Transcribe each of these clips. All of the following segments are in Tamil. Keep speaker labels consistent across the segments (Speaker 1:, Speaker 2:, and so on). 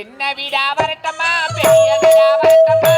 Speaker 1: சின்ன வீடா வரட்டமா பெரிய வீடா வரட்டமா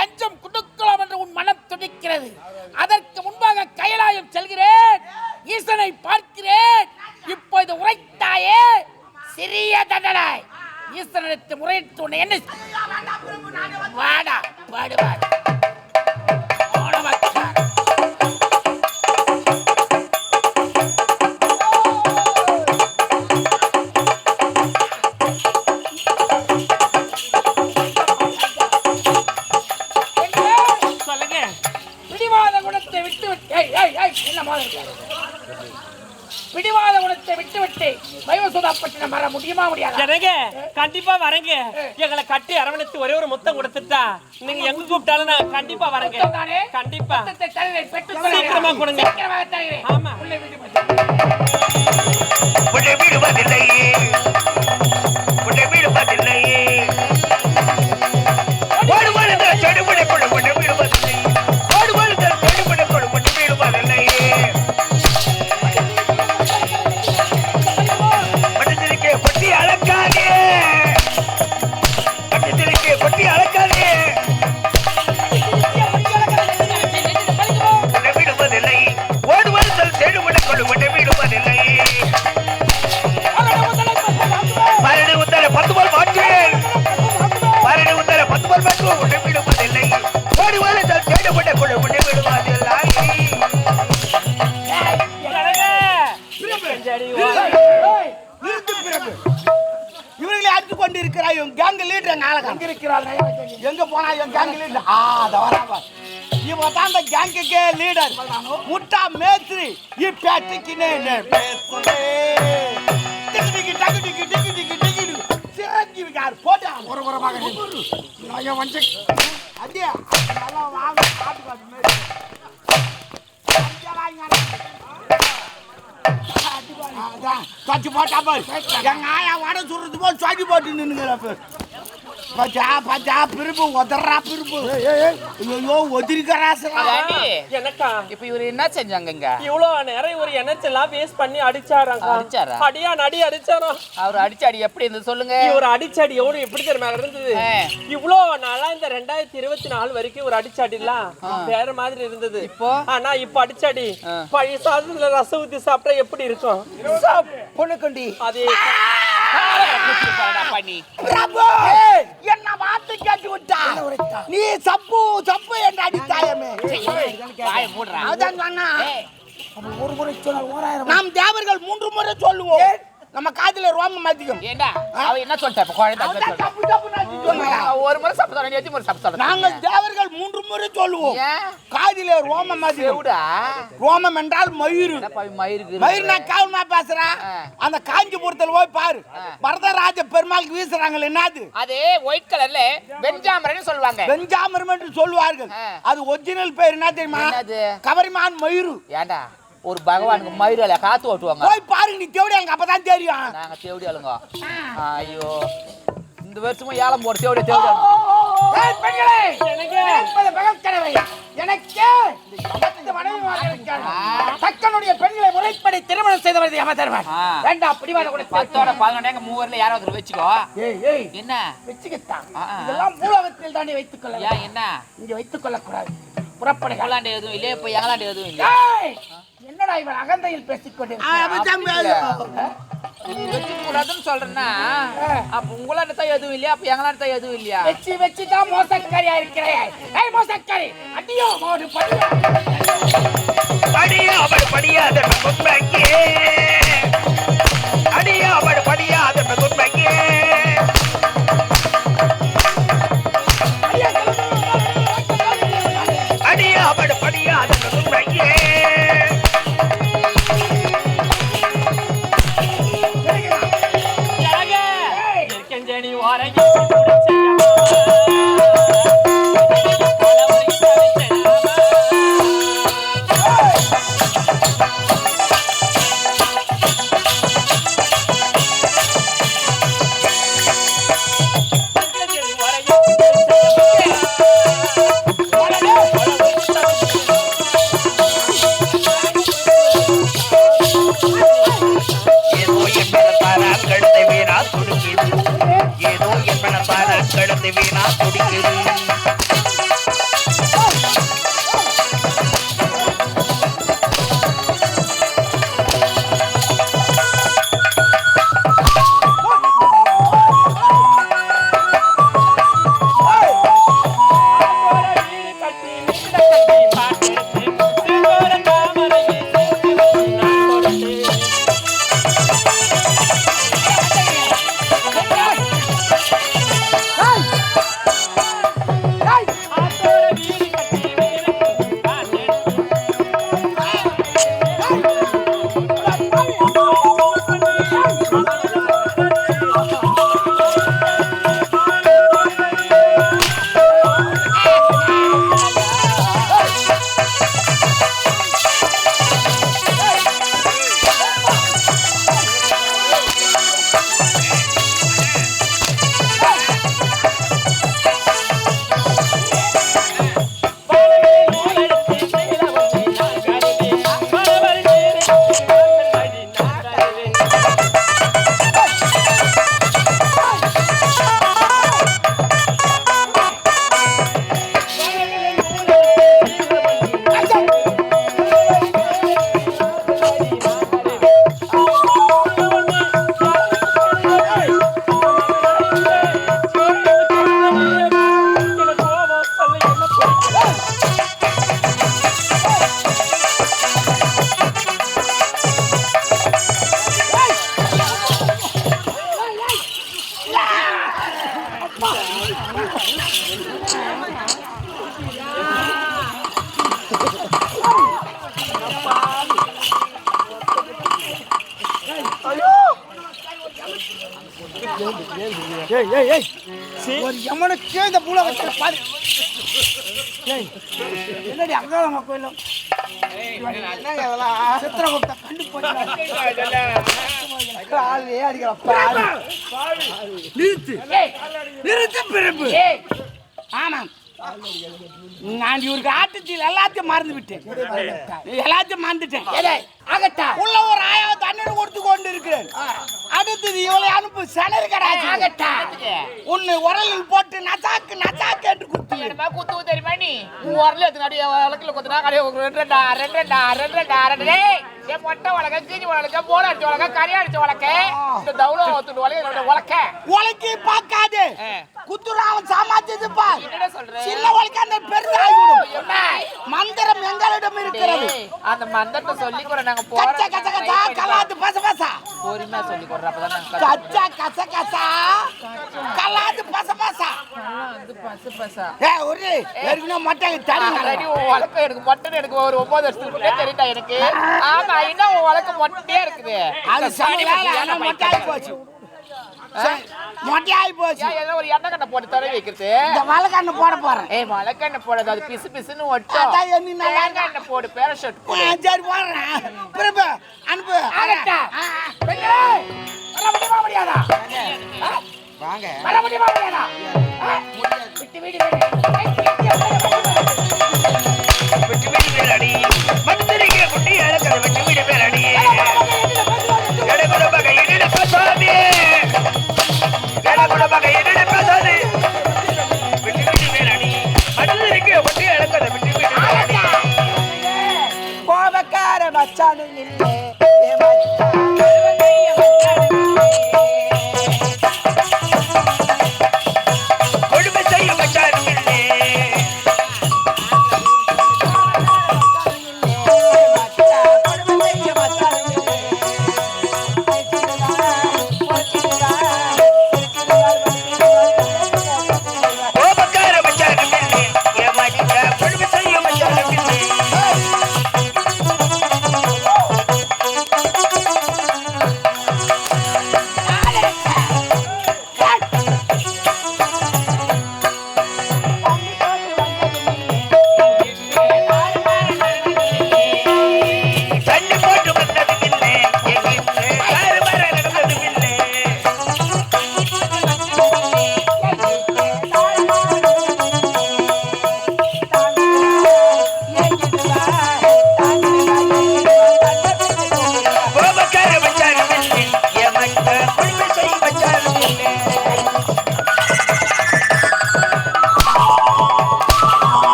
Speaker 1: லஞ்சம் கொடுக்கலாம் என்று உன் மனம் துடிக்கிறது. அதற்கு முன்பாக கைலாயம் செல்கிறேன். ஈசனை பார்க்கிறேன். இப்போது உரைத்தாயே. சிறிய தண்டனை. ஈசனிடத்து முறையிட்டு உன்னை என்ன வாடா பாடுவார் பிடிவாத குணத்தை விட்டு விட்டு வைவசுதாப்பட்டினம் வர முடியுமா முடியாதா
Speaker 2: எனக்கு கண்டிப்பா வரேங்க எங்களை கட்டி அரவணைத்து ஒரே ஒரு முத்தம் கொடுத்துட்டா நீங்க எங்க கூப்பிட்டாலும் நான் கண்டிப்பா வரேங்க? கண்டிப்பா சீக்கிரமா. கொடுங்க. ஆமா.
Speaker 1: உள்ளே
Speaker 3: கேங்குக்கே லீடர். முட்டா மேத்ரி இப்பேட்டைக்கு பேசுறே டிக்கு டிக்கு டக்கு டிக்கு டிக்கு டிக்கு டிக்கு சிரஞ்சீவி கார் போட்டா. ஒரு மகன் நான் வந்து அதே நல்லா வாங்க காட்டு காட்டு மேரி சொச்சு போட்டா போய். எங்க ஆயா வடை சுடுறது போல் சொச்சு போட்டு நின்னுங்கிற பேர் பச்சா பச்சா பிரிப்பு உதறா பிரிப்பு ஐயோ?
Speaker 4: எனக்கா?
Speaker 1: இப்ப இவரு என்ன செஞ்சாங்க இங்க?
Speaker 4: இவ்வளவு நேரம் ஒரு எனர்ஜெல்லாம் வேஸ்ட் பண்ணி அடிச்சாராங்க
Speaker 1: அடிச்சாரா?
Speaker 4: அடியா நடி அடிச்சாரோ
Speaker 1: அவர் அடிச்சு அடி எப்படி இருந்து சொல்லுங்க.
Speaker 4: இவர் அடிச்சாடி எவ்வளவு எப்படி தெரியுமா இருந்தது?
Speaker 1: ஆ.
Speaker 4: இவ்வளோ நாளா இந்த ரெண்டாயிரத்தி இருபத்தி நாலு வரைக்கும் ஒரு அடிச்சாடிலாம் வேற மாதிரி இருந்தது.
Speaker 1: இப்போ?
Speaker 4: ஆனா இப்ப அடிச்சாடி.
Speaker 1: ஆ.
Speaker 4: பழைய சாதத்துல ரசம் ஊத்தி சாப்பிட்டா எப்படி இருக்கும்?
Speaker 3: பொண்ணுக்கண்டி.
Speaker 4: அது
Speaker 3: என்ன வார்த்தை கேட்டு விட்டா நீ சப்பு சப்பு என்று அடித்தாயமே. அதான் சொன்னா. ஒரு முறை சொன்னால் ஓராயிரம் நாம் தேவர்கள் மூன்று முறை சொல்லுவோம். நம்ம காதுல ரோமம் அதிகம்
Speaker 1: ஏண்டா? அவ என்ன சொல்லிட்டா? இப்ப குழந்தை? ஒரு முறை சாப்பிட்டு சொல்றேன் எத்தனை முறை சாப்பிட்டு சொல்றேன்
Speaker 3: நாங்கள் தேவர்கள் மூன்று முறை சொல்லுவோம். காதிலே ரோமம் அதிகம்
Speaker 1: செவுடா?
Speaker 3: ரோமம் என்றால் மயிறு.
Speaker 1: மயிருக்கு
Speaker 3: மயிர் நான் காவலமா பேசுறேன். அந்த காஞ்சிபுரத்துல போய் பாரு. வரதராஜ பெருமாளுக்கு வீசுறாங்களே என்னது?
Speaker 1: அது ஒயிட் கலர்ல வெஞ்சாமரன்னு சொல்லுவாங்க.
Speaker 3: வெஞ்சாமரம் என்று சொல்லுவார்கள். அது ஒரிஜினல் பேர் என்ன தெரியுமா? கவரிமான் மயிறு.
Speaker 1: ஏண்டா? ஒரு பகவானுக்கு மயிரால காத்து ஓட்டுவாங்க.
Speaker 3: போய் பாருங்க நீ தேவடி அங்க அப்பதான் தெரியும்.
Speaker 1: நாங்க தேவடி ஆளுங்க. ஐயோ. இந்த வருஷமும் ஏலம் போட்டு தேவடி தேவடி
Speaker 3: பெண்களே! எனக்கு இந்த மனைவிமார்களுக்கான தக்கனுடைய பெண்களை முறைப்படி திருமணம் செய்தவர் யம தருவார்
Speaker 1: ஆ.
Speaker 3: வேண்டாம் பிடிவாத கூட
Speaker 1: பத்தோட பதினொன்று மூவரில் யாராவது வச்சுக்கோ. என்ன?
Speaker 3: வச்சுக்கிட்டான். இதெல்லாம் மூலகத்தில் தாண்டி வைத்துக் கொள்ள
Speaker 1: என்ன?
Speaker 3: இங்க வைத்துக் கொள்ளக்கூடாது. புறப்படுகள்
Speaker 1: எங்களாண்ட எதுவும் இல்லையா இப்போ எங்களாண்ட எதுவும் இல்லையா.
Speaker 3: ஏய்! என்னடா இவன் அகந்தையில் பேசிக்
Speaker 1: வச்சுக்க கூடாதுன்னு சொல்றேன்னா அப்ப உங்களாண்ட தான் எதுவும் இல்லையா? அப்ப எங்களாண்ட தான் எதுவும் இல்லையா?
Speaker 3: வச்சு வச்சு தான் மோசக்காரியா இருக்கிறேன் ஏய் மோசக்காரி அடியோ மோடு படியோ
Speaker 2: படியா அவள் படியாத குன்மங்கே அடியா அவள் படியாத குன்மங்கே வந்து வீணா துடிக்குது
Speaker 3: ஏய் ஏய் ஏய். ஒரு எமனுக்கே இந்த பூல வச்சு பாரு ஏய் என்னடி அங்காளம்மா கோயிலும் சித்திரகுப்த கண்டு போய் ஆளே அடிக்கிறப்பா நிறுத்து. நிறுத்து பிறப்பு. நான் இவருக்கு ஆட்டத்தில் எல்லாத்தையும் மறந்து விட்டேன். எல்லாத்தையும் மறந்துட்டேன். ஆகட்டா உள்ள ஒரு ஆயாவை தண்ணீர் கொடுத்து கொண்டு இருக்கிறேன் அடுத்தது இவளை அனுப்பு சனரு கடாச்சு ஆகட்டா உன்னை உரலில் போட்டு நசாக்கு நசாக்கு என்று குத்து.
Speaker 1: குத்து தெரியுமா நீ? உன் வரல எடுத்து நடி வழக்கில் குத்துனா? கடையை ரெண்டு ரெண்டா ரெண்டு ரெண்டா ரெண்டு ரெண்டா ரெண்டு என் மொட்டை வழக்க கீஞ்சி வழக்க போட அடிச்ச வழக்க கறி அடிச்ச வழக்க. இந்த தவுளம் ஒத்துட்டு வழக்க வழக்க.
Speaker 3: உலக்கி பார்க்காது. குத்துறா அவன் சாமாத்தியது பார். உலக்க அந்த பெருசாகிவிடும் மந்திரம் எங்களிடம் இருக்கிறது.
Speaker 1: அந்த மந்திரத்தை சொல்லி கூட நாங்க
Speaker 3: கச்ச கச்ச கச்சா கலாத்து பச பசா.
Speaker 1: பொறுமையா சொல்லி கொடுறோம் அப்பதான்.
Speaker 3: கச்சா கச கசா. கலாத்து பச பசா.
Speaker 1: பசு பசா
Speaker 3: ஏ ஒரு ஏற்கனவே மட்டை தடி
Speaker 1: வழக்கம் எனக்கு மொட்டை எனக்கு ஒரு ஒன்பது வருஷத்துக்கு தெரியுதா எனக்கு. ஆமா இன்னும் வழக்கம் மொட்டையே இருக்குது.
Speaker 3: அது சரி வேலை ஆனா மொட்டை ஆகி போச்சு. சரி, மொட்டை ஆகி போச்சு
Speaker 1: ஏன் எதனா ஒரு எண்ணெய் கண்ணை போட்டு தர வைக்கிறது
Speaker 3: இந்த வழக்கண்ணு போட போறேன்
Speaker 1: ஏய் வழக்கெண்ணெய் போடாது அது பிசு பிசுன்னு ஒட்டும்
Speaker 3: அதான் எண்ணி நல்லா
Speaker 1: எண்ணெய் போடு பேரஷூட்
Speaker 3: ஆ,
Speaker 1: போடு
Speaker 3: சரி போடுறேன் பிறப்பு அனுப்பு.
Speaker 1: பெண்ணே, வர முடியுமா முடியாதா வாங்க வர முடியுமா முடியாதா? விட்டு வீடு வீட்டு
Speaker 5: வீடு குட்டி அழகத வெற்றி வீடு மேலடி எடகுட பகை இடிட பசாதி